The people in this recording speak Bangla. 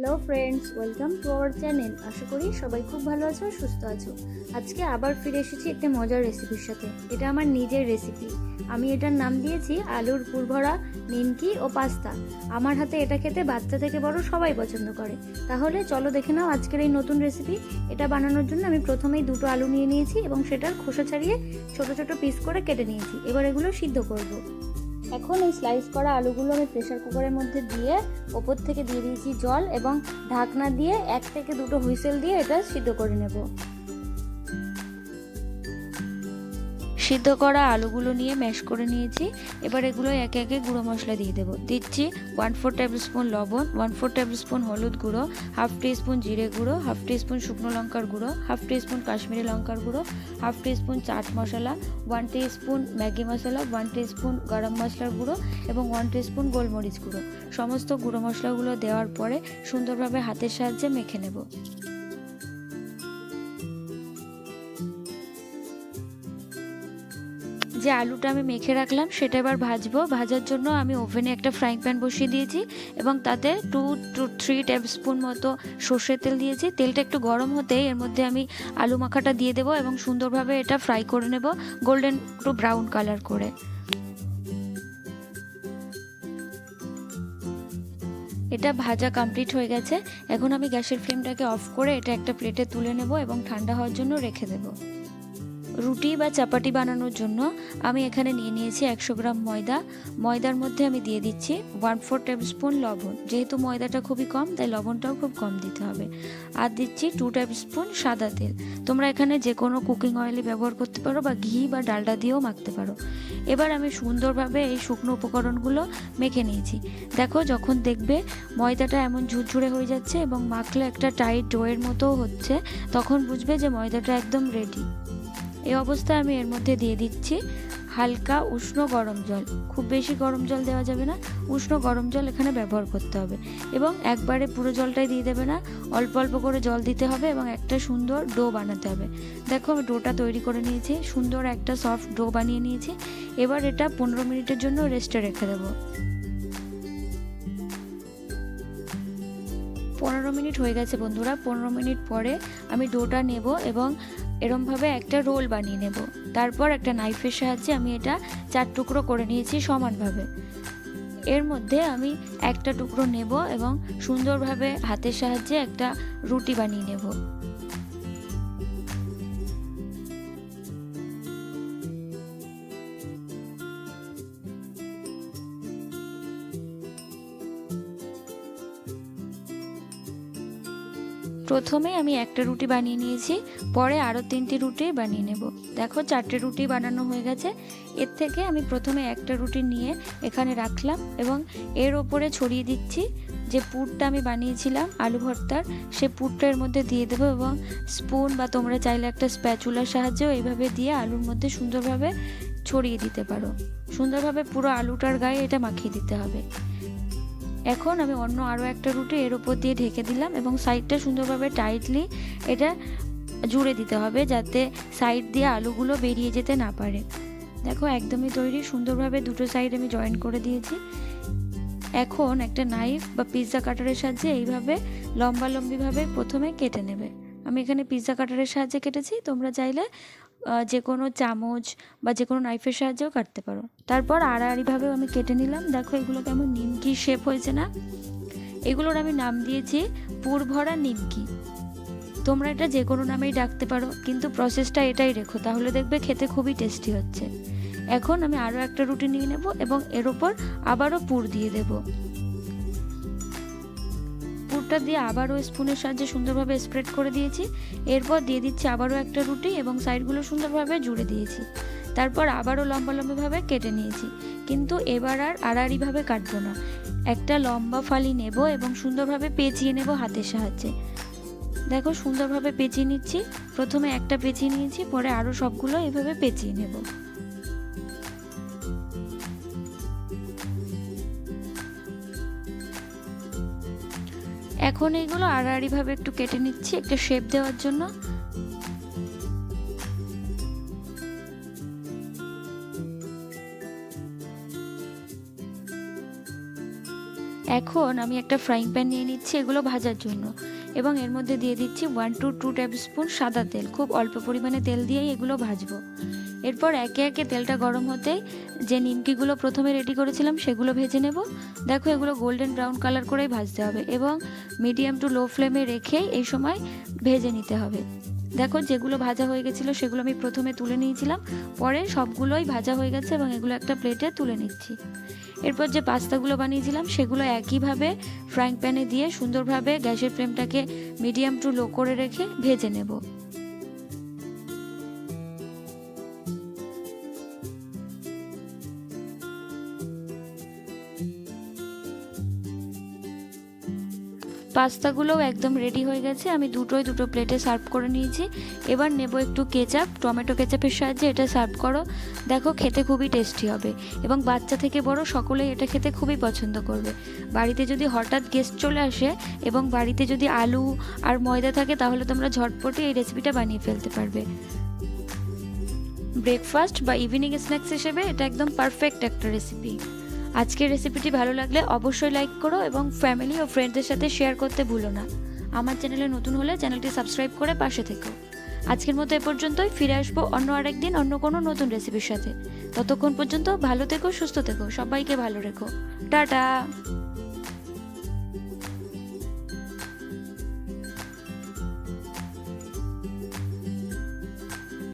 Hello friends welcome to our channel আশা করি সবাই খুব ভালো আছো, সুস্থ আছো। আজকে আবার ফিরে এসেছি একটি মজার রেসিপির সাথে। এটা আমার নিজের রেসিপি আমি এটার নাম দিয়েছি আলুর পুরভরা, নিমকি ও পাস্তা। আমার হাতে এটা খেতে বাচ্চা থেকে বড় সবাই পছন্দ করে। তাহলে চলো দেখে নাও আজকের এই নতুন রেসিপি এটা বানানোর জন্য আমি প্রথমেই দুটো আলু নিয়ে নিয়েছি এবং সেটার খোসা ছাড়িয়ে ছোট ছোট পিস করে কেটে নিয়েছি। এবার এগুলো সিদ্ধ করব। এখন এই স্লাইস করা আলুগুলো আমি প্রেশার কুকারের মধ্যে দিয়ে ওপর থেকে দিয়ে দিয়েছি জল এবং ঢাকনা দিয়ে এক থেকে দুটো হুইসেল দিয়ে এটা সিদ্ধ করে নেব। সিদ্ধ করা আলুগুলো নিয়ে ম্যাশ করে নিয়েছি। এবার এগুলো একে একে গুঁড়ো মশলা দিয়ে দেবো। দিচ্ছি ওয়ান ফোর টেবিল স্পুন লবণ ওয়ান ফোর টেবিল স্পুন হলুদ গুঁড়ো হাফ টি স্পুন জিরে গুঁড়ো হাফ টি স্পুন শুকনো লঙ্কার গুঁড়ো হাফ টি স্পুন কাশ্মীরি লঙ্কার গুঁড়ো half teaspoon chaat masala one teaspoon Maggi masala one teaspoon গরম মশলার গুঁড়ো এবং ওয়ান টি স্পুন গোলমরিচ গুঁড়ো। সমস্ত গুঁড়ো মশলাগুলো দেওয়ার পরে সুন্দরভাবে হাতের সাহায্যে মেখে নেব। যে আলুটা আমি মেখে রাখলাম, সেটা এবার ভাজবো। ভাজার জন্য আমি ওভেনে একটা ফ্রাইং প্যান বসিয়ে দিয়েছি এবং তাতে two to three tablespoon মতো সর্ষের তেল দিয়েছি। তেলটা একটু গরম হতেই এর মধ্যে আমি আলু মাখাটা দিয়ে দেবো এবং সুন্দরভাবে এটা ফ্রাই করে নেব গোল্ডেন টু ব্রাউন কালার করে। এটা ভাজা কমপ্লিট হয়ে গেছে। এখন আমি গ্যাসের ফ্লেমটাকে অফ করে এটা একটা প্লেটে তুলে নেব এবং ঠান্ডা হওয়ার জন্য রেখে দেবো। রুটি বা চাপাটি বানানোর জন্য আমি এখানে নিয়ে নিয়েছি একশো গ্রাম ময়দা। ময়দার মধ্যে আমি দিয়ে দিচ্ছি ওয়ান ফোর টেবিল স্পুন লবণ। যেহেতু ময়দাটা খুবই কম, তাই লবণটাও খুব কম দিতে হবে। আর দিচ্ছি টু টেবিল স্পুন সাদা তেল। তোমরা এখানে যে কোনো কুকিং অয়েলই ব্যবহার করতে পারো বা ঘি বা ডালডা দিয়েও মাখতে পারো। এবার আমি সুন্দরভাবে এই শুকনো উপকরণগুলো মেখে নিয়েছি। দেখো, যখন দেখবে ময়দাটা এমন ঝুরঝুরে হয়ে যাচ্ছে এবং মাখলে একটা টাইট ডোয়ের মতোও হচ্ছে, তখন বুঝবে যে ময়দাটা একদম রেডি এই অবস্থায় আমি এর মধ্যে দিয়ে দিচ্ছি। হালকা উষ্ণ গরম জল। খুব বেশি গরম জল দেওয়া যাবে না। উষ্ণ গরম জল এখানে ব্যবহার করতে হবে। এবং একবারে পুরো জলটাই দিয়ে দেবে না। অল্প অল্প করে জল দিতে হবে এবং একটা সুন্দর ডো বানাতে হবে। দেখো আমি ডোটা তৈরি করে নিয়েছি। সুন্দর একটা সফট ডো বানিয়ে নিয়েছি। এবার এটা পনেরো মিনিটের জন্য রেস্টে রেখে দেবো। পনেরো মিনিট হয়ে গেছে বন্ধুরা। পনেরো মিনিট পরে আমি ডোটা নেব এবং এরমভাবে একটা রোল বানিয়ে নেব। তারপর একটা নাইফের সাহায্যে আমি এটা চার টুকরো করে নিয়েছি সমানভাবে। এর মধ্যে আমি একটা টুকরো নেব এবং সুন্দরভাবে হাতের সাহায্যে একটা রুটি বানিয়ে নেব। প্রথমে আমি একটা রুটি বানিয়ে নিয়েছি, পরে আরও তিনটি রুটি বানিয়ে নেব। দেখো, চারটে রুটি বানানো হয়ে গেছে। এর থেকে আমি প্রথমে একটা রুটি নিয়ে এখানে রাখলাম এবং এর ওপরে ছড়িয়ে দিচ্ছি যে পুরটা আমি বানিয়েছিলাম, আলু ভর্তার, সে পুরটা এর মধ্যে দিয়ে দেবো এবং স্পুন বা তোমরা চাইলে একটা স্প্যাচুলার সাহায্যেও এইভাবে দিয়ে আলুর মধ্যে সুন্দরভাবে ছড়িয়ে দিতে পারো। সুন্দরভাবে পুরো আলুটার গায়ে এটা মাখিয়ে দিতে হবে। এখন আমি অন্য আরও একটা রুটে এর ওপর দিয়ে ঢেকে দিলাম এবং সাইডটা সুন্দরভাবে টাইটলি এটা জুড়ে দিতে হবে যাতে সাইড দিয়ে আলুগুলো বেরিয়ে যেতে না পারে। দেখো একদমই তৈরি, সুন্দরভাবে দুটো সাইড আমি জয়েন করে দিয়েছি। এখন একটা নাইফ বা পিৎজা কাটারের সাহায্যে এইভাবে লম্বা লম্বিভাবে প্রথমে কেটে নেবে। আমি এখানে পিৎজা কাটারের সাহায্যে কেটেছি, তোমরা চাইলে যে কোনো চামচ বা যে কোনো নাইফের সাহায্যেও কাটতে পারো। তারপর আড়াআড়িভাবেও আমি কেটে নিলাম। দেখো, এগুলো কেমন নিমকি শেপ হয়েছে না? এগুলোর আমি নাম দিয়েছি পুর ভরা নিমকি। তোমরা এটা যে কোনো নামেই ডাকতে পারো, কিন্তু প্রসেসটা এটাই রেখো। তাহলে দেখবে খেতে খুবই টেস্টি হচ্ছে। এখন আমি আরও একটা রুটি নিয়ে নেব এবং এর ওপর আবারও পুর দিয়ে দেব। পুরটা দিয়ে আবারও স্পুনের সাহায্যে সুন্দরভাবে স্প্রেড করে দিয়েছি। এরপর দিয়ে দিচ্ছি আবারও একটা রুটি এবং সাইডগুলো সুন্দরভাবে জুড়ে দিয়েছি। তারপর আবারও লম্বা লম্বাভাবে কেটে নিয়েছি। কিন্তু এবার আর আড়াআড়িভাবে কাটবো না। একটা লম্বা ফালি নেব এবং সুন্দরভাবে পেঁচিয়ে নেব হাতের সাহায্যে। দেখো, সুন্দরভাবে পেঁচিয়ে নিচ্ছি। প্রথমে একটা পেঁচিয়ে নিয়েছি, পরে আরও সবগুলো এভাবে পেঁচিয়ে নেব। এখন এইগুলো আড়াআড়িভাবে একটু কেটে নিচ্ছি, একটা শেপ দেওয়ার জন্য। এখন আমি একটা ফ্রাইং প্যান নিয়ে নিচ্ছি এগুলো ভাজার জন্য। এবং এর মধ্যে দিয়ে দিচ্ছি one to two tablespoon সাদা তেল। খুব অল্প পরিমাণে তেল দিয়েই এগুলো ভাজবো। এরপর একে একে তেলটা গরম হতে যে নিমকিগুলো প্রথমে রেডি করেছিলাম, সেগুলো ভেজে নেব। দেখো এগুলো গোল্ডেন ব্রাউন কালার করেই ভাজতে হবে এবং মিডিয়াম টু লো ফ্লেমে রেখে এই সময় ভেজে নিতে হবে। দেখো যেগুলো ভাজা হয়ে গেছিল, সেগুলো আমি প্রথমে তুলে নিয়েছিলাম। পরে সবগুলোই ভাজা হয়ে গেছে এবং এগুলো একটা প্লেটে তুলে নিচ্ছি। এরপর যে পাস্তাগুলো বানিয়েছিলাম, সেগুলো একইভাবে ফ্রাইং প্যানে দিয়ে সুন্দরভাবে গ্যাসের ফ্লেমটাকে মিডিয়াম টু লো করে রেখে ভেজে নেব। পাস্তাগুলোও একদম রেডি হয়ে গেছে। আমি দুটোই দুটো প্লেটে সার্ভ করে নিয়েছি। এবার নেব একটু কেচাপ টমেটো কেচাপের সাহায্যে এটা সার্ভ করো। দেখো খেতে খুবই টেস্টি হবে। এবং বাচ্চা থেকে বড় সকলেই এটা খেতে খুবই পছন্দ করবে। বাড়িতে যদি হঠাৎ গেস্ট চলে আসে এবং বাড়িতে যদি আলু আর ময়দা থাকে, তাহলে তোমরা ঝটপটে এই রেসিপিটা বানিয়ে ফেলতে পারবে। ব্রেকফাস্ট বা ইভিনিং স্ন্যাক্স হিসেবে এটা একদম পারফেক্ট একটা রেসিপি আজকের রেসিপিটি ভালো লাগলে অবশ্যই লাইক করো এবং ফ্যামিলি ও ফ্রেন্ডদের সাথে শেয়ার করতে ভুলো না। আমার চ্যানেলে নতুন হলে চ্যানেলটি সাবস্ক্রাইব করে পাশে থেকো। আজকের মতো এ পর্যন্তই, ফিরে আসব অন্য আরেকদিন অন্য কোনো নতুন রেসিপির সাথে। ততক্ষণ পর্যন্ত ভালো থেকো, সুস্থ থেকো, সবাইকে ভালো রেখো। টাটা!